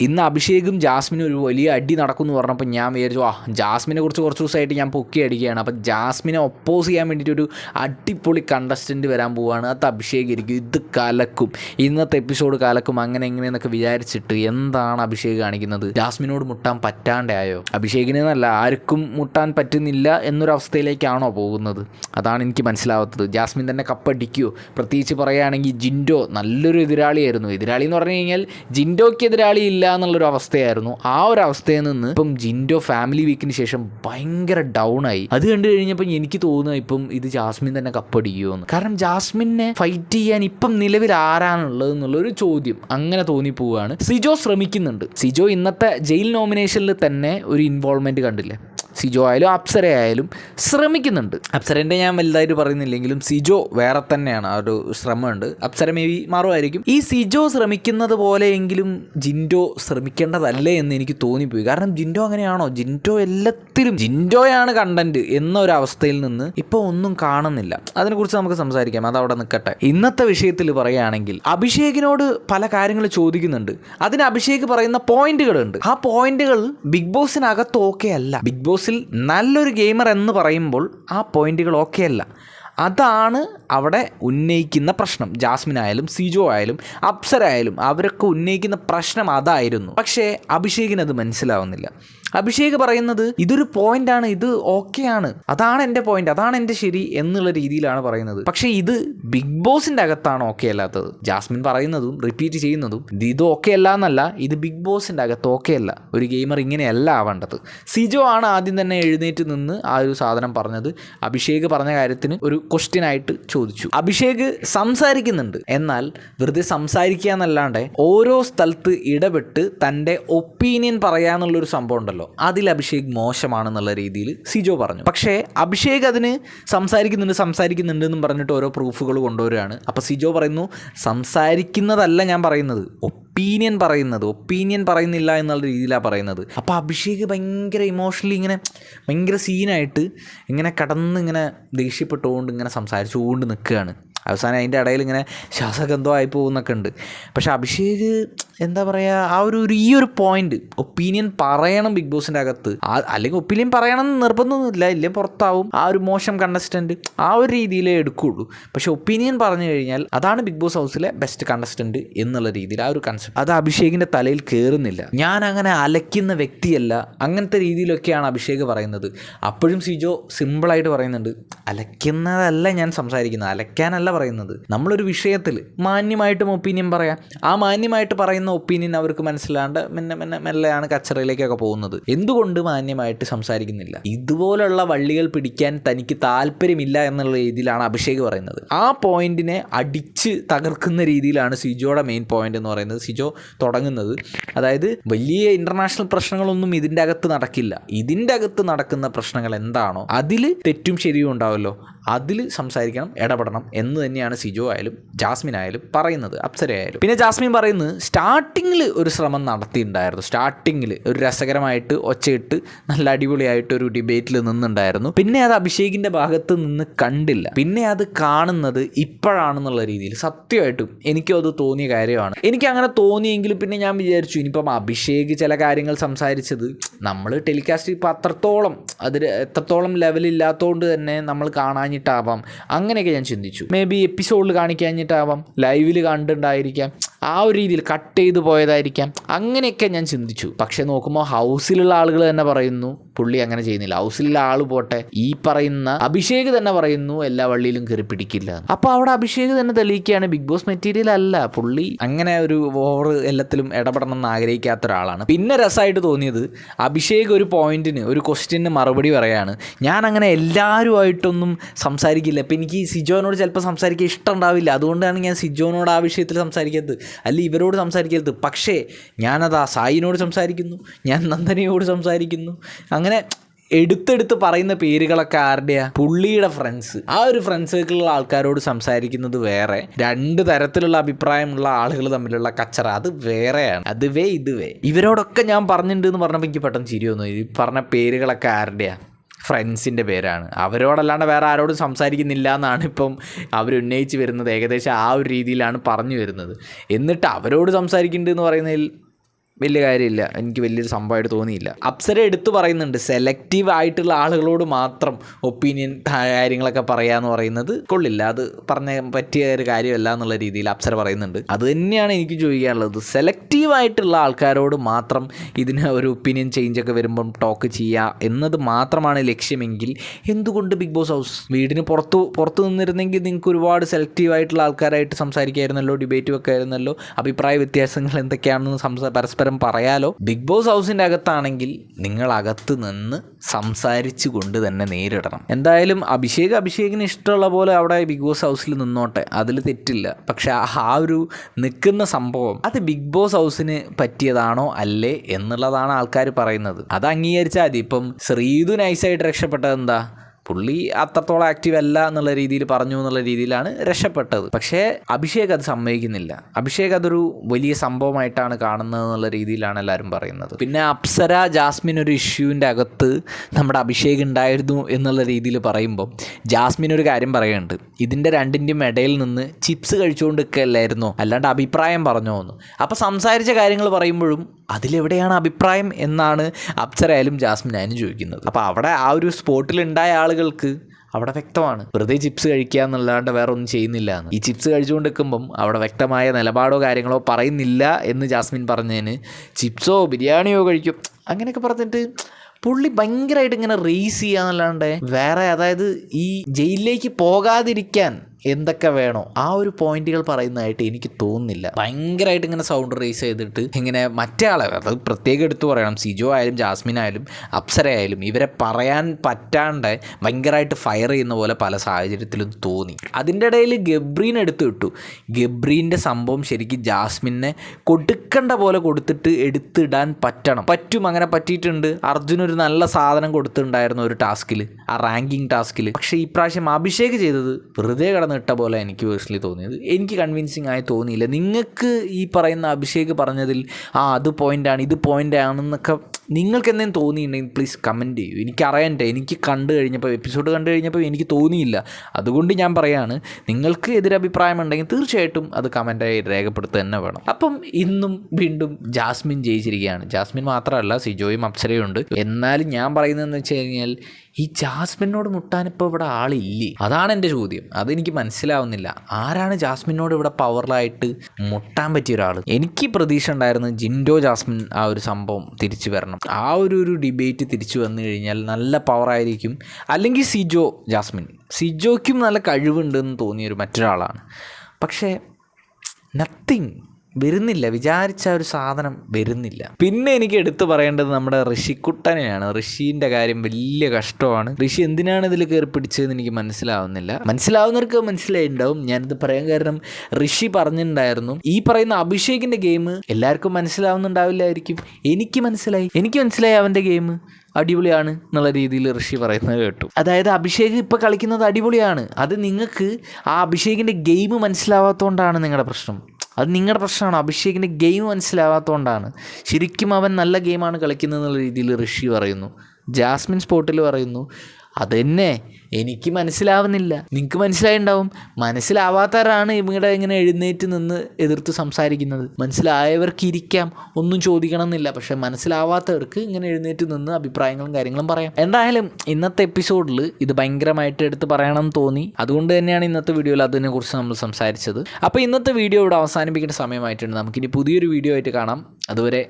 ഇന്ന് അഭിഷേകും ജാസ്മിനും ഒരു വലിയ അടി നടക്കുമെന്ന് പറഞ്ഞപ്പോൾ ഞാൻ വിചാരിച്ചു ആ ജാസ്മിനെ കുറിച്ച് കുറച്ച് ദിവസമായിട്ട് ഞാൻ പൊക്കി അടിക്കുകയാണ്. അപ്പോൾ ജാസ്മിനെ ഒപ്പോസ് ചെയ്യാൻ വേണ്ടിയിട്ട് ഒരു അടിപൊളി കണ്ടസ്റ്റന്റ് വരാൻ പോവുകയാണ്. അത് അഭിഷേക് ഇരിക്കും ഇത് കലക്കും. ഇന്നത്തെ എപ്പിസോഡ് കലക്കും. അങ്ങനെ എങ്ങനെയെന്നൊക്കെ വിചാരിച്ചിട്ട് എന്താണ് അഭിഷേക് കാണിക്കുന്നത്? ജാസ്മിനോട് മുട്ടാൻ പറ്റാണ്ടായോ അഭിഷേകിനെന്നല്ല ആർക്കും മുട്ടാൻ പറ്റുന്നില്ല എന്നൊരവസ്ഥയിലേക്കാണോ പോകുന്നത്? അതാണ് എനിക്ക് മനസ്സിലാവാത്തത്. ജാസ്മിൻ തന്നെ കപ്പടിക്കുമോ പ്രത്യേകിച്ച് പറയുകയാണെങ്കിൽ ജിൻഡോ നല്ലൊരു എതിരാളിയായിരുന്നു. എതിരാളി എന്ന് പറഞ്ഞു കഴിഞ്ഞാൽ ജിൻഡോയ്ക്ക് എതിരാളി എന്നുള്ളൊരു അവസ്ഥയായിരുന്നു. ആ ഒരു അവസ്ഥയിൽ നിന്ന് ഇപ്പം ജിൻഡോ ഫാമിലി വീക്കിന് ശേഷം ഭയങ്കര ഡൗൺ ആയി. അത് കണ്ടു കഴിഞ്ഞപ്പോൾ എനിക്ക് തോന്നുക ഇപ്പം ഇത് ജാസ്മിൻ തന്നെ കപ്പടിക്കുമോ കാരണം ജാസ്മിനെ ഫൈറ്റ് ചെയ്യാൻ ഇപ്പം നിലവിൽ ആരാണുള്ളത് എന്നുള്ളൊരു ചോദ്യം അങ്ങനെ തോന്നിപ്പോവാണ് സിജോ ശ്രമിക്കുന്നുണ്ട്. സിജോ ഇന്നത്തെ ജയിൽ നോമിനേഷനിൽ തന്നെ ഒരു ഇൻവോൾവ്മെന്റ് കണ്ടില്ലേ? സിജോ ആയാലും അപ്സര ആയാലും ശ്രമിക്കുന്നുണ്ട്. അപ്സരന്റെ ഞാൻ വലുതായിട്ട് പറയുന്നില്ലെങ്കിലും സിജോ വേറെ തന്നെയാണ് ആ ഒരു ശ്രമമുണ്ട്. അപ്സര മേ ബി മാറുമായിരിക്കും. ഈ സിജോ ശ്രമിക്കുന്നത് പോലെയെങ്കിലും ജിൻഡോ ശ്രമിക്കേണ്ടതല്ലേ എന്ന് എനിക്ക് തോന്നിപ്പോയി. കാരണം ജിൻഡോ അങ്ങനെയാണോ? ജിൻഡോ എല്ലാത്തിലും ജിൻഡോയാണ് കണ്ടന്റ് എന്നൊരു അവസ്ഥയിൽ നിന്ന് ഇപ്പോൾ ഒന്നും കാണുന്നില്ല. അതിനെക്കുറിച്ച് നമുക്ക് സംസാരിക്കാം. അത് അവിടെ നിൽക്കട്ടെ. ഇന്നത്തെ വിഷയത്തിൽ പറയുകയാണെങ്കിൽ അഭിഷേകിനോട് പല കാര്യങ്ങൾ ചോദിക്കുന്നുണ്ട്. അതിന് അഭിഷേക് പറയുന്ന പോയിന്റുകളുണ്ട് ആ പോയിന്റുകൾ ബിഗ് ബോസിനകത്ത് ഓക്കെ അല്ല. ബിഗ് ബോസിൽ നല്ലൊരു ഗെയിമർ എന്ന് പറയുമ്പോൾ ആ പോയിന്റുകൾ ഓക്കെ അല്ല. അതാണ് അവിടെ ഉന്നയിക്കുന്ന പ്രശ്നം. ജാസ്മിൻ ആയാലും സിജോ ആയാലും അപ്സര ആയാലും അവരൊക്കെ ഉന്നയിക്കുന്ന പ്രശ്നം അതായിരുന്നു. പക്ഷേ അഭിഷേകിന് അത് മനസ്സിലാവുന്നില്ല. അഭിഷേക് പറയുന്നത് ഇതൊരു പോയിന്റ് ആണ് ഇത് ഓക്കെയാണ് അതാണ് എന്റെ പോയിന്റ് അതാണ് എന്റെ ശരി എന്നുള്ള രീതിയിലാണ് പറയുന്നത്. പക്ഷേ ഇത് ബിഗ് ബോസിന്റെ അകത്താണ് ഓക്കെ അല്ലാത്തത്. ജാസ്മിൻ പറയുന്നതും റിപ്പീറ്റ് ചെയ്യുന്നതും ഇത് ഓക്കെ അല്ല എന്നല്ല ഇത് ബിഗ് ബോസിന്റെ അകത്ത് ഓക്കെ അല്ല. ഒരു ഗെയിമർ ഇങ്ങനെയല്ല ആവേണ്ടത്. സിജോ ആണ് ആദ്യം തന്നെ എഴുന്നേറ്റ് നിന്ന് ആ ഒരു സാധനം പറഞ്ഞത്. അഭിഷേക് പറഞ്ഞ കാര്യത്തിന് ഒരു ക്വസ്റ്റ്യൻ ആയിട്ട് ചോദിച്ചു. അഭിഷേക് സംസാരിക്കുന്നുണ്ട്. എന്നാൽ വെറുതെ സംസാരിക്കുക എന്നല്ലാണ്ട് ഓരോ സ്ഥലത്ത് ഇടപെട്ട് തന്റെ ഒപ്പീനിയൻ പറയാന്നുള്ളൊരു സംഭവം ഉണ്ടല്ലോ. അതിൽ അഭിഷേക് മോശമാണെന്നുള്ള രീതിയിൽ സിജോ പറഞ്ഞു. പക്ഷേ അഭിഷേക് അതിന് സംസാരിക്കുന്നുണ്ട് സംസാരിക്കുന്നുണ്ട് എന്നും പറഞ്ഞിട്ട് ഓരോ പ്രൂഫുകൾ കൊണ്ടുവരികയാണ്. അപ്പോൾ സിജോ പറയുന്നു സംസാരിക്കുന്നതല്ല ഞാൻ പറയുന്നത്. ഒപ്പീനിയൻ പറയുന്നത്. ഒപ്പീനിയൻ പറയുന്നില്ല എന്നുള്ള രീതിയിലാണ് പറയുന്നത്. അപ്പോൾ അഭിഷേക് ഭയങ്കര ഇമോഷണലി ഇങ്ങനെ ഭയങ്കര സീനായിട്ട് ഇങ്ങനെ കടന്ന് ഇങ്ങനെ ദേഷ്യപ്പെട്ടുകൊണ്ട് ഇങ്ങനെ സംസാരിച്ചുകൊണ്ട് നിൽക്കുകയാണ്. അവസാനം അതിന്റെ ഇടയിൽ ഇങ്ങനെ ശ്വാസമൊക്കെ എന്തോ ആയി പോകുന്നൊക്കെ ഉണ്ട്. പക്ഷേ അഭിഷേക് എന്താ പറയുക ആ ഒരു ഈ ഒരു പോയിന്റ് ഒപ്പീനിയൻ പറയണം ബിഗ് ബോസിന്റെ അകത്ത്. അല്ലെങ്കിൽ ഒപ്പീനിയൻ പറയണം നിർബന്ധമൊന്നുമില്ല. ഇല്ലേ പുറത്താവും. ആ ഒരു മോശം കണ്ടസ്റ്റന്റ് ആ ഒരു രീതിയിലേ എടുക്കുകയുള്ളൂ പക്ഷേ ഒപ്പീനിയൻ പറഞ്ഞു കഴിഞ്ഞാൽ അതാണ് ബിഗ് ബോസ് ഹൗസിലെ ബെസ്റ്റ് കണ്ടസ്റ്റന്റ് എന്നുള്ള രീതിയിൽ ആ ഒരു കൺസെപ്റ്റ് അത് അഭിഷേകിന്റെ തലയിൽ കയറുന്നില്ല ഞാൻ അങ്ങനെ അലയ്ക്കുന്ന വ്യക്തിയല്ല. അങ്ങനത്തെ രീതിയിലൊക്കെയാണ് അഭിഷേക് പറയുന്നത്. അപ്പോഴും സിജോ സിമ്പിളായിട്ട് പറയുന്നുണ്ട്. അലയ്ക്കുന്നതല്ല ഞാൻ സംസാരിക്കുന്നത്. അലയ്ക്കാനല്ല പറയുന്നത്. നമ്മളൊരു വിഷയത്തിൽ മാന്യമായിട്ടും ഒപ്പീനിയൻ പറയാം. ആ മാന്യമായിട്ട് പറയുന്ന ഒപ്പീനിയൻ അവർക്ക് മനസ്സിലാണ്ട് മെല്ലെ മെല്ലെ മെല്ലെയാണ് കച്ചറയിലേക്കൊക്കെ പോകുന്നത്. എന്തുകൊണ്ട് മാന്യമായിട്ട് സംസാരിക്കുന്നില്ല? ഇതുപോലുള്ള വള്ളികൾ പിടിക്കാൻ തനിക്ക് താല്പര്യമില്ല എന്നുള്ള രീതിയിലാണ് അഭിഷേക് പറയുന്നത്. ആ പോയിന്റിനെ അടിച്ച് തകർക്കുന്ന രീതിയിലാണ് സിജോയുടെ മെയിൻ പോയിന്റ് എന്ന് പറയുന്നത്. സിജോ തുടങ്ങുന്നത്. അതായത് വലിയ ഇന്റർനാഷണൽ പ്രശ്നങ്ങളൊന്നും ഇതിന്റെ അകത്ത് നടക്കില്ല. ഇതിന്റെ അകത്ത് നടക്കുന്ന പ്രശ്നങ്ങൾ എന്താണോ അതിൽ തെറ്റും ശരിയും ഉണ്ടാവുമല്ലോ അതിൽ സംസാരിക്കണം ഇടപെടണം എന്ന് തന്നെയാണ് സിജോ ആയാലും ജാസ്മിൻ ആയാലും പറയുന്നത് അപ്സര ആയാലും. പിന്നെ ജാസ്മിൻ പറയുന്നത് സ്റ്റാർട്ടിങ്ങിൽ ഒരു ശ്രമം നടത്തിയിട്ടുണ്ടായിരുന്നു. സ്റ്റാർട്ടിങ്ങിൽ ഒരു രസകരമായിട്ട് ഒച്ചയിട്ട് നല്ല അടിപൊളിയായിട്ട് ഒരു ഡിബേറ്റിൽ നിന്നുണ്ടായിരുന്നു പിന്നെ അത് അഭിഷേകിന്റെ ഭാഗത്ത് നിന്ന് കണ്ടില്ല. പിന്നെ അത് കാണുന്നത് ഇപ്പോഴാണെന്നുള്ള രീതിയിൽ സത്യമായിട്ടും എനിക്കും അത് തോന്നിയ കാര്യമാണ്. എനിക്ക് അങ്ങനെ തോന്നിയെങ്കിലും പിന്നെ ഞാൻ വിചാരിച്ചു ഇനിയിപ്പം അഭിഷേക് ചില കാര്യങ്ങൾ സംസാരിച്ചത് നമ്മൾ ടെലികാസ്റ്റ് ഇപ്പം അത്രത്തോളം അതിൽ എത്രത്തോളം ലെവലില്ലാത്തതുകൊണ്ട് തന്നെ നമ്മൾ കാണാഞ്ഞിട്ടാവാം. അങ്ങനെയൊക്കെ ഞാൻ ചിന്തിച്ചു. മേ ബി എപ്പിസോഡിൽ കാണിക്കാഞ്ഞിട്ടാവാം. ലൈവിൽ കണ്ടിട്ടുണ്ടായിരിക്കാം ആ ഒരു രീതിയിൽ കട്ട് ചെയ്തു പോയതായിരിക്കാം. അങ്ങനെയൊക്കെ ഞാൻ ചിന്തിച്ചു. പക്ഷെ നോക്കുമ്പോൾ ഹൗസിലുള്ള ആളുകൾ തന്നെ പറയുന്നു പുള്ളി അങ്ങനെ ചെയ്യുന്നില്ല. ഹൗസിലുള്ള ആൾ പോട്ടെ. ഈ പറയുന്ന അഭിഷേക് തന്നെ പറയുന്നു എല്ലാ വള്ളിയിലും കയറി പിടിക്കില്ല. അപ്പോൾ അവിടെ അഭിഷേക് തന്നെ തെളിയിക്കുകയാണ് ബിഗ് ബോസ് മെറ്റീരിയൽ അല്ല. പുള്ളി അങ്ങനെ ഒരു ഓവർ എല്ലാത്തിലും ഇടപെടണം എന്ന് ആഗ്രഹിക്കാത്ത ഒരാളാണ്. പിന്നെ രസമായിട്ട് തോന്നിയത് അഭിഷേക് ഒരു പോയിന്റിന് ഒരു ക്വസ്റ്റ്യന് മറുപടി പറയാണ് ഞാൻ അങ്ങനെ എല്ലാവരുമായിട്ടൊന്നും സംസാരിക്കില്ല. ഇപ്പം എനിക്ക് സിജോനോട് ചിലപ്പോൾ സംസാരിക്കാൻ ഇഷ്ടം ഉണ്ടാവില്ല. അതുകൊണ്ടാണ് ഞാൻ സിജോനോട് ആ വിഷയത്തിൽ സംസാരിക്കരുത് അല്ല ഇവരോട് സംസാരിക്കരുത്. പക്ഷേ ഞാനത് ആ സായിനോട് സംസാരിക്കുന്നു ഞാൻ നന്ദനയോട് സംസാരിക്കുന്നു. അങ്ങനെ എടുത്തെടുത്ത് പറയുന്ന പേരുകളൊക്കെ ആരുടെയാ? പുള്ളിയുടെ ഫ്രണ്ട്സ് ആ ഒരു ഫ്രണ്ട്സ് സർക്കിളിലുള്ള ആൾക്കാരോട് സംസാരിക്കുന്നത് വേറെ. രണ്ട് തരത്തിലുള്ള അഭിപ്രായമുള്ള ആളുകൾ തമ്മിലുള്ള കച്ചറ അത് വേറെയാണ്. അത് വേ ഇത് വേ ഇവരോടൊക്കെ ഞാൻ പറഞ്ഞിട്ടുണ്ട് എന്ന് പറഞ്ഞപ്പോൾ എനിക്ക് പെട്ടെന്ന് ചിരി വന്നു. ഈ പറഞ്ഞ പേരുകളൊക്കെ ആരുടെയാ? ഫ്രണ്ട്സിന്റെ പേരാണ്. അവരോടല്ലാണ്ട് വേറെ ആരോടും സംസാരിക്കുന്നില്ല എന്നാണ് ഇപ്പം അവർ ഉന്നയിച്ച് വരുന്നത്. ഏകദേശം ആ ഒരു രീതിയിലാണ് പറഞ്ഞു വരുന്നത്. എന്നിട്ട് അവരോട് സംസാരിക്കുന്നുണ്ട് എന്ന് പറയുന്നതിൽ വലിയ കാര്യമില്ല. എനിക്ക് വലിയൊരു സംഭവമായിട്ട് തോന്നിയില്ല. അപ്സര എടുത്തു പറയുന്നുണ്ട്. സെലക്റ്റീവ് ആയിട്ടുള്ള ആളുകളോട് മാത്രം ഒപ്പീനിയൻ കാര്യങ്ങളൊക്കെ പറയാന്ന് പറയുന്നത് കൊള്ളില്ല. അത് പറഞ്ഞ പറ്റിയ ഒരു കാര്യമല്ല എന്നുള്ള രീതിയിൽ അപ്സര പറയുന്നുണ്ട്. അത് തന്നെയാണ് എനിക്ക് ചോദിക്കാനുള്ളത്. സെലക്റ്റീവ് ആയിട്ടുള്ള ആൾക്കാരോട് മാത്രം ഇതിന് ഒരു ഒപ്പീനിയൻ ചേഞ്ച് ഒക്കെ വരുമ്പം ടോക്ക് ചെയ്യുക എന്നത് മാത്രമാണ് ലക്ഷ്യമെങ്കിൽ എന്തുകൊണ്ട് ബിഗ് ബോസ് ഹൗസ് വീടിന് പുറത്തു പുറത്തു നിന്നിരുന്നെങ്കിൽ നിങ്ങൾക്ക് ഒരുപാട് സെലക്റ്റീവ് ആയിട്ടുള്ള ആൾക്കാരായിട്ട് സംസാരിക്കായിരുന്നല്ലോ ഡിബേറ്റ് വെക്കായിരുന്നല്ലോ അഭിപ്രായ വ്യത്യാസങ്ങൾ എന്തൊക്കെയാണെന്ന് സംസാ പരസ്പരം പറയാലോ? ബിഗ് ബോസ് ഹൗസിന്റെ അകത്താണെങ്കിൽ നിങ്ങൾ അകത്ത് നിന്ന് സംസാരിച്ചു കൊണ്ട് തന്നെ നേരിടണം. എന്തായാലും അഭിഷേക് അഭിഷേകിന് ഇഷ്ടമുള്ള പോലെ അവിടെ ബിഗ് ബോസ് ഹൗസിൽ നിന്നോട്ടെ. അതിൽ തെറ്റില്ല. പക്ഷെ ആ ഒരു നിൽക്കുന്ന സംഭവം അത് ബിഗ് ബോസ് ഹൗസിന് പറ്റിയതാണോ അല്ലേ എന്നുള്ളതാണ് ആൾക്കാർ പറയുന്നത്. അത് അംഗീകരിച്ചാൽ മതി. ഇപ്പം ശ്രീതു നൈസായിട്ട് രക്ഷപ്പെട്ടത് എന്താ? പുള്ളി അത്രത്തോളം ആക്റ്റീവ് അല്ല എന്നുള്ള രീതിയിൽ പറഞ്ഞു എന്നുള്ള രീതിയിലാണ് രക്ഷപ്പെട്ടത്. പക്ഷേ അഭിഷേക് അത് സമ്മതിക്കുന്നില്ല. അഭിഷേക് അതൊരു വലിയ സംഭവമായിട്ടാണ് കാണുന്നത് എന്നുള്ള രീതിയിലാണ് എല്ലാവരും പറയുന്നത്. പിന്നെ അപ്സര ജാസ്മിൻ ഒരു ഇഷ്യൂവിന്റെ അകത്ത് നമ്മുടെ അഭിഷേക് ഉണ്ടായിരുന്നു എന്നുള്ള രീതിയിൽ പറയുമ്പോൾ ജാസ്മിൻ ഒരു കാര്യം പറയുന്നുണ്ട്. ഇതിന്റെ രണ്ടിന്റെയും ഇടയിൽ നിന്ന് ചിപ്സ് കഴിച്ചുകൊണ്ട് നിൽക്കുകയല്ലായിരുന്നോ? അല്ലാണ്ട് അഭിപ്രായം പറഞ്ഞോ എന്ന് അപ്പോൾ സംസാരിച്ച കാര്യങ്ങൾ പറയുമ്പോഴും അതിലെവിടെയാണ് അഭിപ്രായം എന്നാണ് അപ്സരയായാലും ജാസ്മിനായാലും ചോദിക്കുന്നത്. അപ്പോൾ അവിടെ ആ ഒരു സ്പോട്ടിലുണ്ടായ ആളുകൾക്ക് അവിടെ വ്യക്തമാണ്. വെറുതെ ചിപ്സ് കഴിക്കുക എന്നല്ലാണ്ട് വേറെ ഒന്നും ചെയ്യുന്നില്ല എന്ന്. ഈ ചിപ്സ് കഴിച്ചുകൊണ്ട് നിൽക്കുമ്പം അവിടെ വ്യക്തമായ നിലപാടോ കാര്യങ്ങളോ പറയുന്നില്ല എന്ന് ജാസ്മിൻ പറഞ്ഞതിന് ചിപ്സോ ബിരിയാണിയോ കഴിക്കും അങ്ങനെയൊക്കെ പറഞ്ഞിട്ട് പുള്ളി ഭയങ്കരമായിട്ട് ഇങ്ങനെ റേസ് ചെയ്യുക എന്നല്ലാണ്ട് വേറെ അതായത് ഈ ജയിലിലേക്ക് പോകാതിരിക്കാൻ എന്തൊക്കെ വേണോ ആ ഒരു പോയിന്റുകൾ പറയുന്നതായിട്ട് എനിക്ക് തോന്നുന്നില്ല. ഭയങ്കരമായിട്ട് ഇങ്ങനെ സൗണ്ട് റേസ് ചെയ്തിട്ട് ഇങ്ങനെ മറ്റേ ആളെ അത് പ്രത്യേകം എടുത്തു പറയണം. സിജോ ആയാലും ജാസ്മിൻ ആയാലും അപ്സര ആയാലും ഇവരെ പറയാൻ പറ്റാണ്ട് ഭയങ്കരമായിട്ട് ഫയർ ചെയ്യുന്ന പോലെ പല സാഹചര്യത്തിലും തോന്നി. അതിന്റെ ഇടയിൽ ഗബ്രീൻ എടുത്തു വിട്ടു. ഗബ്രീന്റെ സംഭവം ശരിക്കും ജാസ്മിനെ കൊടുക്കേണ്ട പോലെ കൊടുത്തിട്ട് എടുത്തിടാൻ പറ്റണം. പറ്റും അങ്ങനെ പറ്റിയിട്ടുണ്ട്. അർജുൻ ഒരു നല്ല സാധനം കൊടുത്തിട്ടുണ്ടായിരുന്നു ഒരു ടാസ്കിൽ ആ റാങ്കിങ് ടാസ്കിൽ പക്ഷേ ഈ പ്രാവശ്യം അഭിഷേക് ചെയ്തത് വെറുതെ കിടന്നിട്ട പോലെ എനിക്ക് പേഴ്സണലി തോന്നിയത്. എനിക്ക് കൺവിൻസിങ് ആയി തോന്നിയില്ല. നിങ്ങൾക്ക് ഈ പറയുന്ന അഭിഷേക് പറഞ്ഞതിൽ ആ അത് പോയിന്റാണ് ഇത് പോയിന്റ് ആണെന്നൊക്കെ നിങ്ങൾക്ക് എന്തെങ്കിലും തോന്നിയിട്ടുണ്ടെങ്കിൽ പ്ലീസ് കമന്റ് ചെയ്യൂ. എനിക്കറിയണ്ടേ എനിക്ക് കണ്ടു കഴിഞ്ഞപ്പോൾ എപ്പിസോഡ് കണ്ടു കഴിഞ്ഞപ്പോൾ എനിക്ക് തോന്നിയില്ല. അതുകൊണ്ട് ഞാൻ പറയാണ് നിങ്ങൾക്ക് എതിരഭിപ്രായം ഉണ്ടെങ്കിൽ തീർച്ചയായിട്ടും അത് കമന്റായി രേഖപ്പെടുത്തുക തന്നെ വേണം. അപ്പം ഇന്നും വീണ്ടും ജാസ്മിൻ ജയിച്ചിരിക്കുകയാണ്. ജാസ്മിൻ മാത്രമല്ല സിജോയും അപ്സരയും ഉണ്ട്. എന്നാലും ഞാൻ പറയുന്നതെന്ന് വെച്ച് കഴിഞ്ഞാൽ ഈ ജാസ്മിനോട് മുട്ടാനിപ്പോൾ ഇവിടെ ആളില്ലേ? അതാണ് എന്റെ ചോദ്യം. അതെനിക്ക് മനസ്സിലാവുന്നില്ല. ആരാണ് ജാസ്മിനോട് ഇവിടെ പവറിലായിട്ട് മുട്ടാൻ പറ്റിയ ഒരാൾ എനിക്ക് പ്രതീക്ഷ ഉണ്ടായിരുന്നു ജിൻഡോ ജാസ്മിൻ ആ ഒരു സംഭവം തിരിച്ചു വരണം. ആ ഒരു ഒരു ഡിബേറ്റ് തിരിച്ചു വന്നു കഴിഞ്ഞാൽ നല്ല പവറായിരിക്കും അല്ലെങ്കിൽ സിജോ ജാസ്മിൻ. സിജോയ്ക്കും നല്ല കഴിവുണ്ടെന്ന് തോന്നിയൊരു മറ്റൊരാളാണ്. പക്ഷേ നത്തിങ് വരുന്നില്ല. വിചാരിച്ച ഒരു സാധനം വരുന്നില്ല. പിന്നെ എനിക്ക് എടുത്തു പറയേണ്ടത് നമ്മുടെ ഋഷിക്കുട്ടനെയാണ്. ഋഷീന്റെ കാര്യം വലിയ കഷ്ടമാണ്. ഋഷി എന്തിനാണ് ഇതിൽ കയറി പിടിച്ചതെന്ന് എനിക്ക് മനസ്സിലാവുന്നില്ല. മനസ്സിലാവുന്നവർക്ക് മനസ്സിലായിട്ടുണ്ടാവും ഞാനിത് പറയാൻ കാരണം ഋഷി പറഞ്ഞിട്ടുണ്ടായിരുന്നു. ഈ പറയുന്ന അഭിഷേകിന്റെ ഗെയിം എല്ലാവർക്കും മനസ്സിലാവുന്നുണ്ടാവില്ലായിരിക്കും. എനിക്ക് മനസ്സിലായി. എനിക്ക് മനസ്സിലായി അവന്റെ ഗെയിം അടിപൊളിയാണ് എന്നുള്ള രീതിയിൽ ഋഷി പറയുന്നത് കേട്ടു. അതായത് അഭിഷേക് ഇപ്പോൾ കളിക്കുന്നത് അടിപൊളിയാണ്. അത് നിങ്ങൾക്ക് ആ അഭിഷേകിന്റെ ഗെയിം മനസ്സിലാവാത്തതുകൊണ്ടാണ് നിങ്ങളുടെ പ്രശ്നം. അത് നിങ്ങളുടെ പ്രശ്നമാണ് അഭിഷേകിന്റെ ഗെയിം മനസ്സിലാവാത്തതുകൊണ്ടാണ് ശരിക്കും അവൻ നല്ല ഗെയിമാണ് കളിക്കുന്നത് എന്നുള്ള രീതിയിൽ ഋഷി പറയുന്നു. ജാസ്മിൻ സ്പോട്ടിൽ പറയുന്നു അതെന്നെ. എനിക്ക് മനസ്സിലാവുന്നില്ല. നിങ്ങൾക്ക് മനസ്സിലായി ഉണ്ടാവും മനസ്സിലാവാത്തവരാണ് ഇവിടെ ഇങ്ങനെ എഴുന്നേറ്റ് നിന്ന് എതിർത്ത് സംസാരിക്കുന്നത്. മനസ്സിലായവർക്ക് ഇരിക്കാം ഒന്നും ചോദിക്കണം എന്നില്ല പക്ഷെ മനസ്സിലാവാത്തവർക്ക് ഇങ്ങനെ എഴുന്നേറ്റ് നിന്ന് അഭിപ്രായങ്ങളും കാര്യങ്ങളും പറയാം. എന്തായാലും ഇന്നത്തെ എപ്പിസോഡിൽ ഇത് ഭയങ്കരമായിട്ട് എടുത്ത് പറയണം തോന്നി. അതുകൊണ്ട് തന്നെയാണ് ഇന്നത്തെ വീഡിയോയിൽ അതിനെക്കുറിച്ച് നമ്മൾ സംസാരിച്ചത്. അപ്പോൾ ഇന്നത്തെ വീഡിയോ ഇവിടെ അവസാനിപ്പിക്കേണ്ട സമയമായിട്ടുണ്ട്. നമുക്കിനി പുതിയൊരു വീഡിയോ ആയിട്ട് കാണാം. അതുവരെ